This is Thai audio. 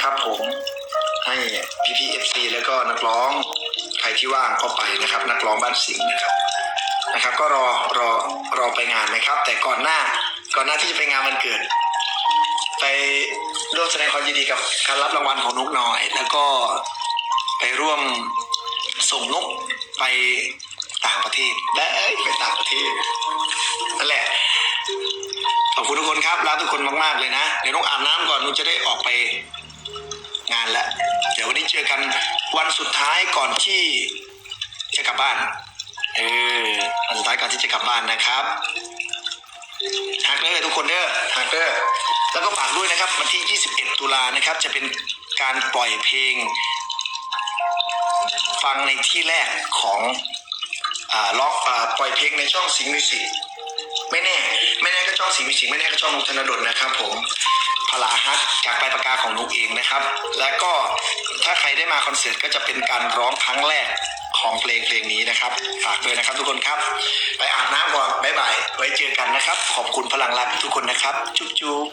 นะครับผมให้พี่พีเอฟซีแล้วก็นักร้องใครที่ว่างก็ไปนะครับ นักร้องบ้านสิงห์นะครับนะครับ ก็รอรอรอไปงานนะครับ แต่ก่อนหน้าก่อนหน้าที่จะไปงานวันเกิด ไปร่วมแสดงความยินดีกับการรับรางวัลของนุกหน่อย แล้วก็ไปร่วมส่งนุกไปต่างประเทศและไปต่างประเทศนั่นแหละขอบคุณทุกคนครับรักทุกคนมากๆเลยนะ เดี๋ยวต้องอาบน้ำก่อนนุกจะได้ออกไป อกันวันสุดท้ายก่อนที่จะกลับบ้าน เออวันสุดท้ายก่อนที่จะกลับบ้านนะครับหักเด้อทุกคนเด้อหักเด้อแล้วก็ฝากด้วยนะครับวันที่ 21 ตุลานะครับ จะเป็นการปล่อยเพลง ฟังในที่แรกของอ่าล็อกอ่าปล่อยเพลงในช่องสิงห์มิวสิกไม่แน่ ไม่แน่ก็ช่องสีมิวสิกไม่แน่ก็ช่องนุกธนดลนะครับผมพ ลาฮักจากปลายปากกาของนุกเองนะครับ และก็ถ้าใครได้มาคอนเสิร์ตก็จะเป็นการร้องครั้งแรกของเพลงเพลงนี้นะครับ ฝากด้วยนะครับทุกคนครับ ไปอาบน้ำก่อนบ๊ายบาย ไว้เจอกันนะครับ ขอบคุณพลังรักทุกคนนะครับ จุ๊บจุ๊บ